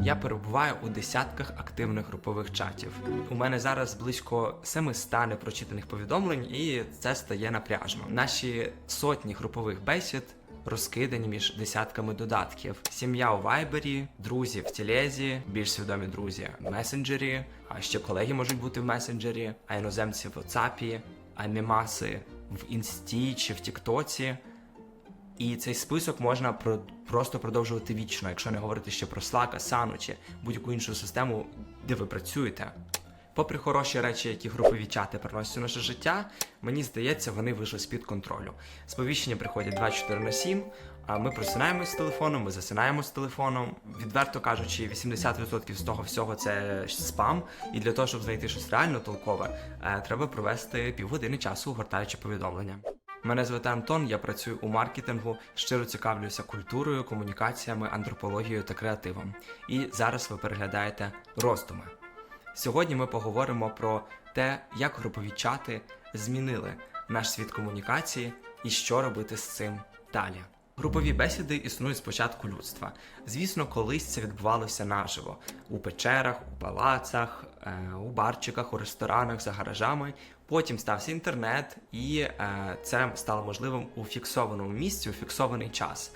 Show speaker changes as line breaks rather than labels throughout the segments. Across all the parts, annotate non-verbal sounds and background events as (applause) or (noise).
Я перебуваю у десятках активних групових чатів. У мене зараз близько 700 непрочитаних повідомлень, і це стає напряжно. Наші сотні групових бесід розкидані між десятками додатків: сім'я у вайбері, друзі в тілезі, більш свідомі друзі в месенджері, а ще колеги можуть бути в месенджері, а іноземці в WhatsApp, а мемаси в інсті чи в Тіктоці. І цей список можна про, просто продовжувати вічно, якщо не говорити ще про Slack, Asana чи будь-яку іншу систему, де ви працюєте. Попри хороші речі, які групові чати приносять у наше життя, мені здається, вони вийшли з-під контролю. Сповіщення приходять 24 на 7, а ми просинаємось з телефоном, ми засинаємо з телефоном. Відверто кажучи, 80% з того всього це спам. І для того, щоб знайти щось реально толкове, е, треба провести півгодини часу, гортаючи повідомлення. Мене звати Антон, я працюю у маркетингу, щиро цікавлюся культурою, комунікаціями, антропологією та креативом. І зараз ви переглядаєте роздуми. Сьогодні ми поговоримо про те, як групові чати змінили наш світ комунікації і що робити з цим далі. Групові бесіди існують з початку людства. Звісно, колись це відбувалося наживо у печерах, у палацах, у барчиках, у ресторанах, за гаражами. Потім стався інтернет, і е, це стало можливим у фіксованому місці, у фіксований час,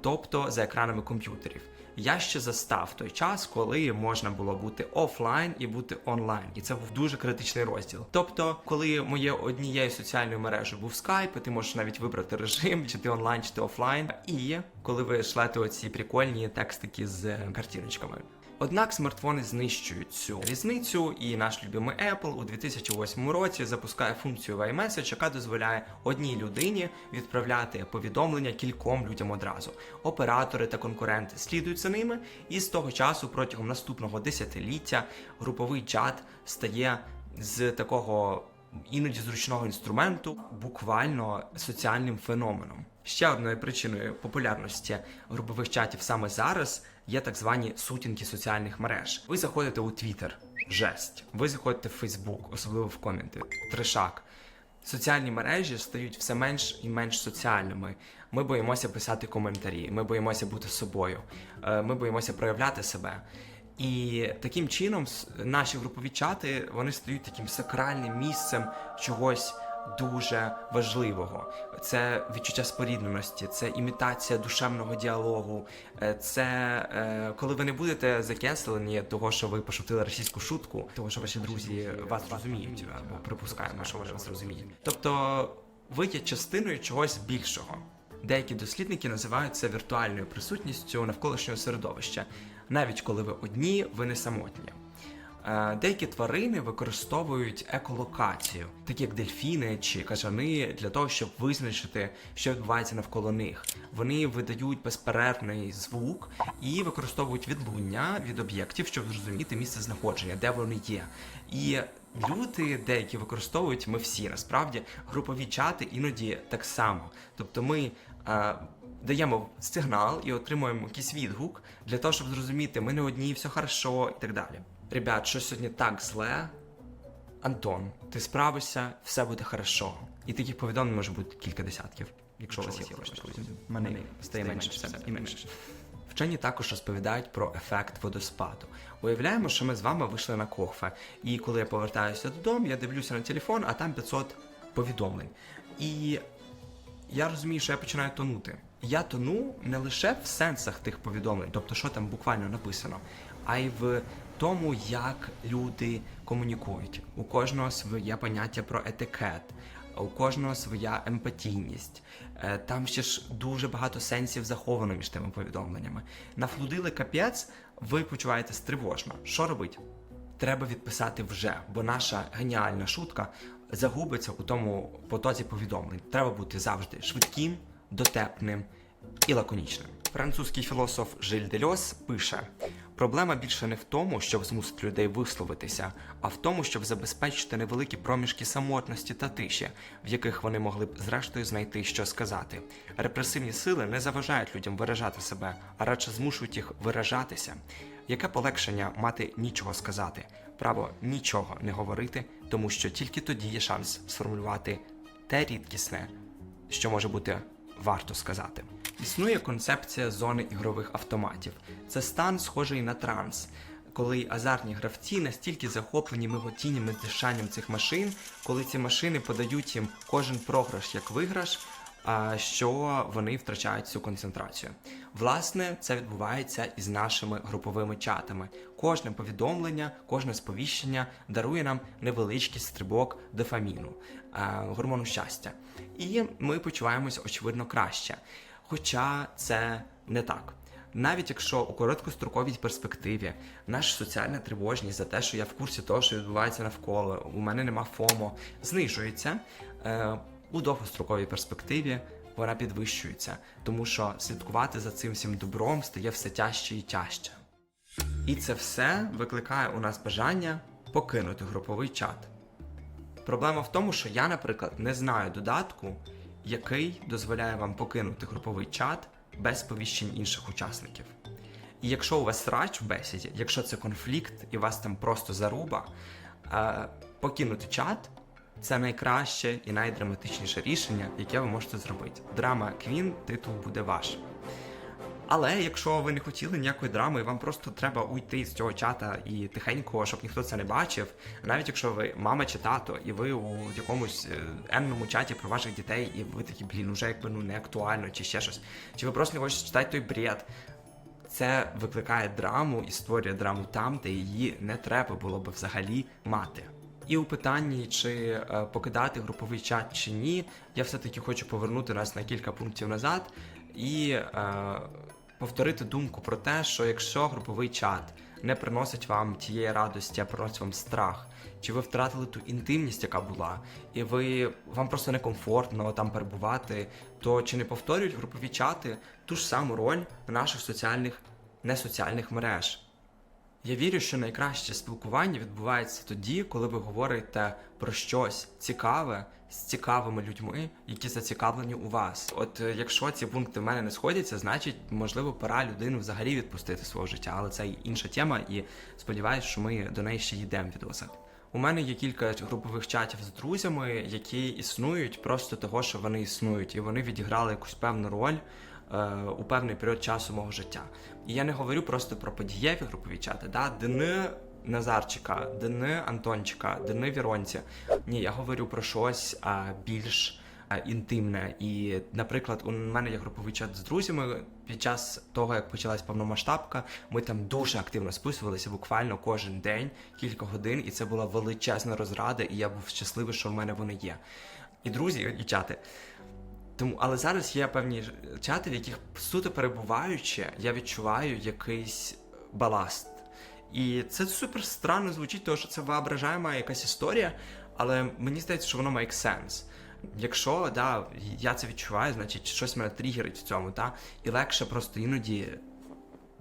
тобто за екранами комп'ютерів. Я ще застав той час, коли можна було бути офлайн і бути онлайн, і це був дуже критичний розділ. Тобто, коли моє однією соціальною мережею був і ти можеш навіть вибрати режим, чи ти онлайн, чи ти офлайн. І коли ви шлете оці прикольні текстики з картиночками. Однак смартфони знищують цю різницю, і наш любимий Apple у 2008 році запускає функцію iMessage, яка дозволяє одній людині відправляти повідомлення кільком людям одразу. Оператори та конкуренти слідують за ними, і з того часу, протягом наступного десятиліття, груповий чат стає з такого іноді зручного інструменту буквально соціальним феноменом. Ще одною причиною популярності групових чатів саме зараз є так звані сутінки соціальних мереж. Ви заходите у Twitter, жесть. Ви заходите в Facebook, особливо в коменти, трешак. Соціальні мережі стають все менш і менш соціальними. Ми боїмося писати коментарі, ми боїмося бути собою, е, ми боїмося проявляти себе. І таким чином наші групові чати вони стають таким сакральним місцем чогось дуже важливого. Це відчуття спорідненості, це імітація душевного діалогу. е, Це е, коли ви не будете закенселені того, що ви пошутили російську шутку, того, що ваші друзі вас розуміють, або припускаємо, що вони вас розуміють. Тобто ви є частиною чогось більшого. Деякі дослідники називають це віртуальною присутністю навколишнього середовища. Навіть коли ви одні, ви не самотні. Е, Деякі тварини використовують еколокацію, такі як дельфіни чи кажани, для того, щоб визначити, що відбувається навколо них. Вони видають безперервний звук і використовують відлуння від об'єктів, щоб зрозуміти місце знаходження, де вони є. І люди деякі використовують, ми всі насправді групові чати іноді так само. Тобто ми. Даємо сигнал і отримуємо якийсь відгук для того, щоб зрозуміти, ми не одні, все хорошо і так далі. Ребят, що сьогодні так зле. Антон, ти справишся, все буде хорошо. І таких повідомлень може бути кілька десятків, якщо у вас є хороші друзі. Мене стає менше і менше. Вчені також розповідають про ефект водоспаду. Уявляємо, що ми з вами вийшли на кохфе, і коли я повертаюся додому, я дивлюся на телефон, а там 500 повідомлень. І я розумію, що я починаю тонути. Я тону не лише в сенсах тих повідомлень, тобто що там буквально написано, а й в тому, як люди комунікують. У кожного своє поняття про етикет, у кожного своя емпатійність. Е, Там ще ж дуже багато сенсів заховано між тими повідомленнями. Нафлудили капець, ви почуваєтесь тривожно. Що робить? Треба відписати вже, бо наша геніальна шутка загубиться у тому потоці повідомлень. Треба бути завжди швидким, дотепним і лаконічним. Французький філософ Жиль Дельос пише: проблема більше не в тому, щоб змусити людей висловитися, а в тому, щоб забезпечити невеликі проміжки самотності та тиші, в яких вони могли б зрештою знайти, що сказати. Репресивні сили не заважають людям виражати себе, а радше змушують їх виражатися. Яке полегшення мати нічого сказати, право нічого не говорити, тому що тільки тоді є шанс сформулювати те рідкісне, що може бути варто сказати. Існує концепція зони ігрових автоматів. Це стан, схожий на транс, коли азартні гравці настільки захоплені миготінням і дишанням цих машин, коли ці машини подають їм кожен програш як виграш, що вони втрачають цю концентрацію. Власне, це відбувається із нашими груповими чатами. Кожне повідомлення, кожне сповіщення дарує нам невеличкий стрибок дофаміну, гормону щастя. І ми почуваємося очевидно краще. Хоча це не так. Навіть якщо у короткостроковій перспективі наша соціальна тривожність за те, що я в курсі того, що відбувається навколо, у мене нема ФОМО, знижується, е, у довгостроковій перспективі вона підвищується, тому що слідкувати за цим всім добром стає все тяжче і тяжче. І це все викликає у нас бажання покинути груповий чат. Проблема в тому, що я, наприклад, не знаю додатку, який дозволяє вам покинути груповий чат без сповіщень інших учасників. І якщо у вас срач в бесіді, якщо це конфлікт і вас там просто заруба, е, покинути чат це найкраще і найдраматичніше рішення, яке ви можете зробити. Драма Квін, титул буде ваш. Але якщо ви не хотіли ніякої драми, вам просто треба уйти з цього чата і тихенько, щоб ніхто це не бачив, навіть якщо ви мама чи тато, і ви у якомусь е, енному чаті про ваших дітей, і ви такі, блін, уже якби ну не актуально, чи ще щось, чи ви просто не хочете читати той бред. Це викликає драму і створює драму там, де її не треба було би взагалі мати. І у питанні, чи е, покидати груповий чат чи ні, я все-таки хочу повернути нас на кілька пунктів назад і е, повторити думку про те, що якщо груповий чат не приносить вам тієї радості, а приносить вам страх, чи ви втратили ту інтимність, яка була, і ви вам просто некомфортно там перебувати, то чи не повторюють групові чати ту ж саму роль наших соціальних несоціальних мереж? Я вірю, що найкраще спілкування відбувається тоді, коли ви говорите про щось цікаве з цікавими людьми, які зацікавлені у вас. От е, якщо ці пункти в мене не сходяться, значить можливо пора людину взагалі відпустити свого життя, але це інша тема, і сподіваюся, що ми до неї ще йдемо в відосах. У мене є кілька групових чатів з друзями, які існують просто того, що вони існують, і вони відіграли якусь певну роль у певний період часу мого життя. І я не говорю просто про подієві групові чати, да, дни Назарчика, дни Антончика, дни Віронці. Ні, я говорю про щось а, більш а, інтимне. І, наприклад, у мене є груповий чат з друзями. Під час того, як почалась повномасштабка, ми там дуже активно списувалися буквально кожен день, кілька годин, і це була величезна розрада, і я був щасливий, що в мене вони є. І друзі, і чати. Тому, але зараз є певні чати, в яких суто перебуваючи, я відчуваю якийсь баласт. І це супер странно звучить, тому що це воображаєма якась історія, але мені здається, що воно має сенс. Якщо да, я це відчуваю, значить щось мене тригерить в цьому, та? і легше просто іноді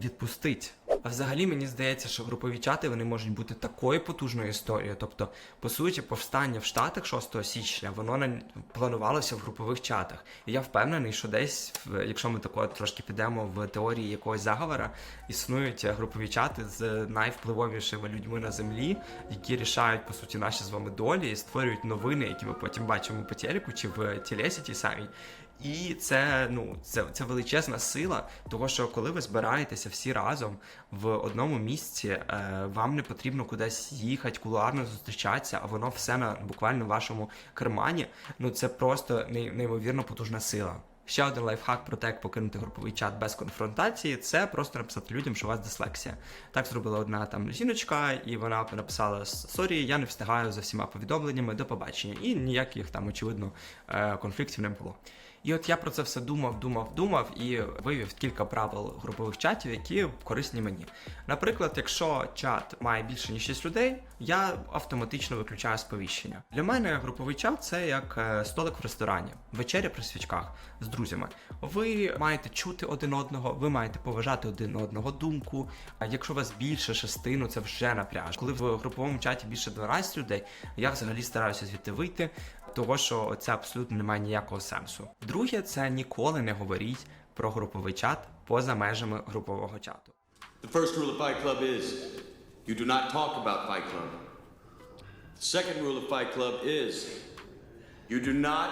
відпустить. А взагалі мені здається, що групові чати вони можуть бути такою потужною історією. Тобто, по суті, повстання в Штатах 6 січня воно планувалося в групових чатах. І я впевнений, що десь, якщо ми тако трошки підемо в теорії якогось заговора, існують групові чати з найвпливовішими людьми на землі, які рішають по суті наші з вами долі і створюють новини, які ми потім бачимо по телеку чи в тілесі тій самій. І це ну це це величезна сила, того що коли ви збираєтеся всі разом в одному місці, е, вам не потрібно кудись їхати, кулуарно зустрічатися, а воно все на буквально вашому кармані. Ну це просто неймовірно потужна сила. Ще один лайфхак про те, як покинути груповий чат без конфронтації, це просто написати людям, що у вас дислексія. Так зробила одна там жіночка, і вона написала: Сорі, я не встигаю за всіма повідомленнями до побачення. І ніяких там, очевидно, е, конфліктів не було. І от я про це все думав, думав, думав і вивів кілька правил групових чатів, які корисні мені. Наприклад, якщо чат має більше ніж 6 людей, я автоматично виключаю сповіщення. Для мене груповий чат це як е, столик в ресторані, вечеря при свічках з друзями. Ви маєте чути один одного, ви маєте поважати один одного думку. Якщо у вас більше шести, ну це вже напряж. Коли в груповому чаті більше 12 людей, я взагалі стараюся звідти вийти того, що це абсолютно не має ніякого сенсу. Друге, це ніколи не говоріть про груповий чат поза межами групового чату.
The first rule of Fight Club is you do not talk about Fight Club. The second rule of Fight Club is you do not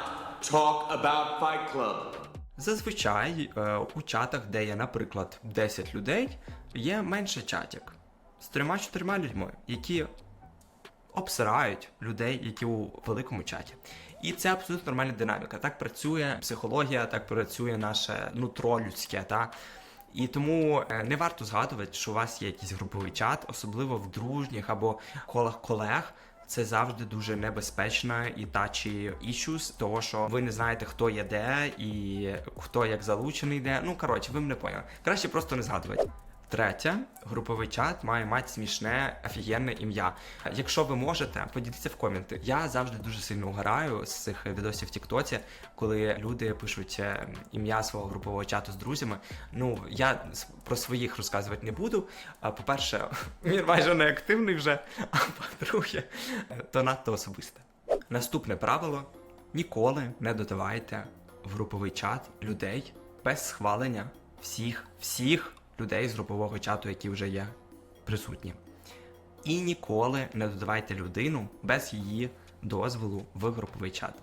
talk about Fight Club.
Зазвичай е, у чатах, де є, наприклад, 10 людей, є менше чатик з трьома-чотирма людьми, які обсирають людей, які у великому чаті. І це абсолютно нормальна динаміка. Так працює психологія, так працює наше нутро людське. Та? І тому е, не варто згадувати, що у вас є якийсь груповий чат, особливо в дружніх або колах колег. Це завжди дуже небезпечна і тачі issues, того що ви не знаєте, хто є де і хто як залучений де. Ну коротше, ви мене поняли. Краще просто не згадувати. Третє, груповий чат має мати смішне, офігенне ім'я. Якщо ви можете, поділіться в коменти. Я завжди дуже сильно угораю з цих відосів в Тіктоці, коли люди пишуть е, ім'я свого групового чату з друзями. Ну я про своїх розказувати не буду. По-перше, (laughs) він майже не активний вже. А по-друге, то надто особисте. Наступне правило: ніколи не додавайте в груповий чат людей без схвалення всіх, всіх людей з групового чату, які вже є присутні. І ніколи не додавайте людину без її дозволу в груповий чат.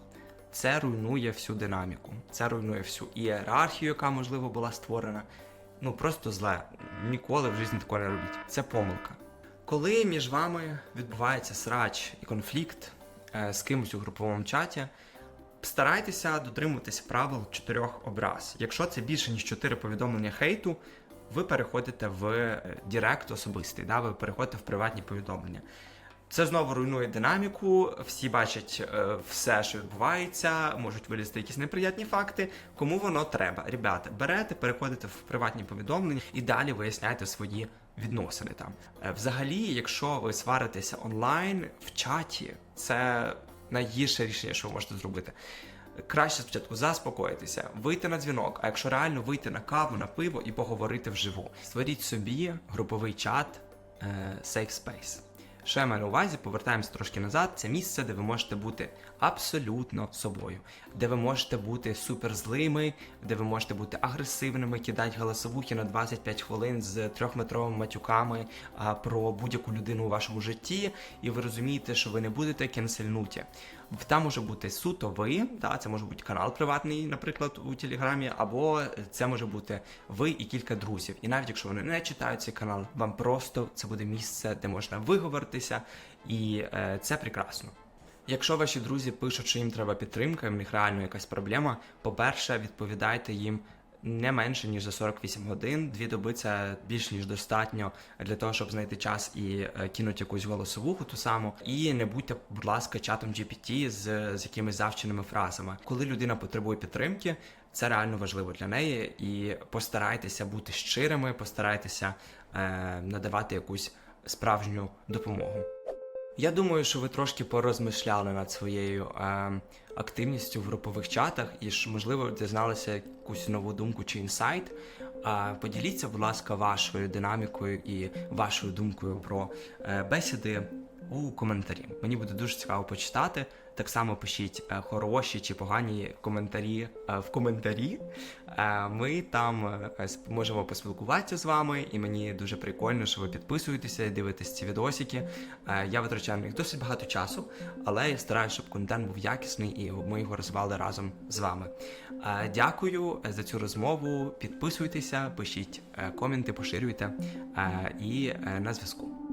Це руйнує всю динаміку, це руйнує всю ієрархію, яка можливо була створена. Ну просто зле. Ніколи в житті такого не робіть. Це помилка. Коли між вами відбувається срач і конфлікт е, з кимось у груповому чаті, старайтеся дотримуватися правил чотирьох образ. Якщо це більше ніж чотири повідомлення хейту, ви переходите в е, Директ особистий, да, ви переходите в приватні повідомлення. Це знову руйнує динаміку, всі бачать е, все, що відбувається, можуть вилізти якісь неприятні факти. Кому воно треба? Ребята, берете, переходите в приватні повідомлення і далі виясняйте свої відносини там. Е, взагалі, якщо ви сваритеся онлайн в чаті, це найгірше рішення, що ви можете зробити. Краще спочатку заспокоїтися, вийти на дзвінок, а якщо реально вийти на каву, на пиво і поговорити вживу. Створіть собі груповий чат е, Safe Space. Що я маю на увазі, повертаємось трошки назад. Це місце, де ви можете бути абсолютно собою, де ви можете бути суперзлими, де ви можете бути агресивними, кидати голосовухи на 25 хвилин з трьохметровими матюками про будь-яку людину у вашому житті, і ви розумієте, що ви не будете кенсельнуті. Там може бути суто ви, та це може бути канал приватний, наприклад, у Телеграмі, або це може бути ви і кілька друзів. І навіть якщо вони не читають цей канал, вам просто це буде місце, де можна виговоритися, і е, це прекрасно. Якщо ваші друзі пишуть, що їм треба підтримка, і в них реально якась проблема, по-перше, відповідайте їм не менше ніж за 48 годин. Дві доби це більш ніж достатньо для того, щоб знайти час і е, кинути якусь голосовуху ту саму. І не будьте, будь ласка, чатом GPT з, з якимись завченими фразами. Коли людина потребує підтримки, це реально важливо для неї. І постарайтеся бути щирими, постарайтеся е, надавати якусь справжню допомогу. Я думаю, що ви трошки порозмишляли над своєю е, активністю в групових чатах і ж, можливо, дізналися якусь нову думку чи інсайт. Е, поділіться, будь ласка, вашою динамікою і вашою думкою про е, бесіди у коментарі. Мені буде дуже цікаво почитати. Так само пишіть е, хороші чи погані коментарі е, в коментарі. Е, Ми там можемо поспілкуватися з вами, і мені дуже прикольно, що ви підписуєтеся і дивитесь ці відосики. Я витрачаю на них досить багато часу, але я стараюся, щоб контент був якісний і ми його розвивали разом з вами. Дякую за цю розмову. Підписуйтеся, пишіть коменти, поширюйте і на зв'язку.